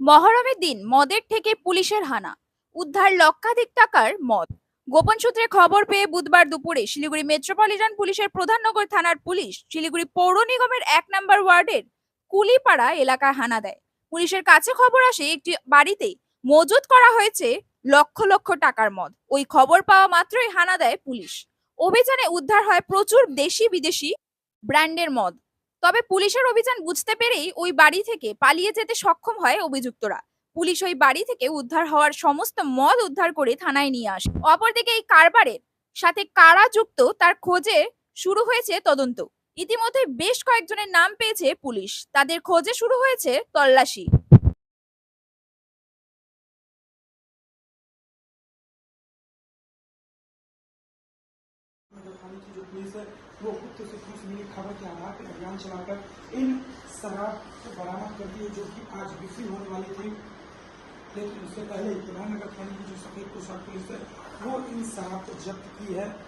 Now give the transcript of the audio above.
মহরমের দিন মদের থেকে পুলিশের হানা। উদ্ধার লক্ষাধিক টাকার মদ। গোপন সূত্রে খবর পেয়ে বুধবার দুপুরে শিলিগুড়ি মেট্রোপলিটন পুলিশের প্রধাননগর থানার পুলিশ শিলিগুড়ি পৌর নিগমের এক নম্বর ওয়ার্ডের কুলিপাড়া এলাকায় হানা দেয়। পুলিশের কাছে খবর আসে, একটি বাড়িতে মজুত করা হয়েছে লক্ষ লক্ষ টাকার মদ। ওই খবর পাওয়া মাত্রই হানা দেয় পুলিশ। অভিযানে উদ্ধার হয় প্রচুর দেশি বিদেশি ব্র্যান্ডের মদ। তবে পুলিশের অভিযান বুঝতে পেরেই ওই বাড়ি থেকে পালিয়ে যেতে সক্ষম হয় অভিযুক্তরা। পুলিশ ওই বাড়ি থেকে উদ্ধার হওয়ার সমস্ত মদ উদ্ধার করে থানায় নিয়ে আসে। অপরদিকে এই কারবারের সাথে কারা যুক্ত তার খোঁজে শুরু হয়েছে তদন্ত। ইতিমধ্যে বেশ কয়েকজনের নাম পেয়েছে পুলিশ। তাদের খোঁজে শুরু হয়েছে তল্লাশি। नगर की जो पुलिस है, वो खुद सूत्रों से मिली खबर के आधार पर अभियान चलाकर इन शराब को बरामद करती है जो कि आज बिक्री होने वाली थी। लेकिन उससे पहले प्रधाननगर थाने की जो सफ़ेद पोशाक पुलिस है, वो इन शराब को जब्त की है।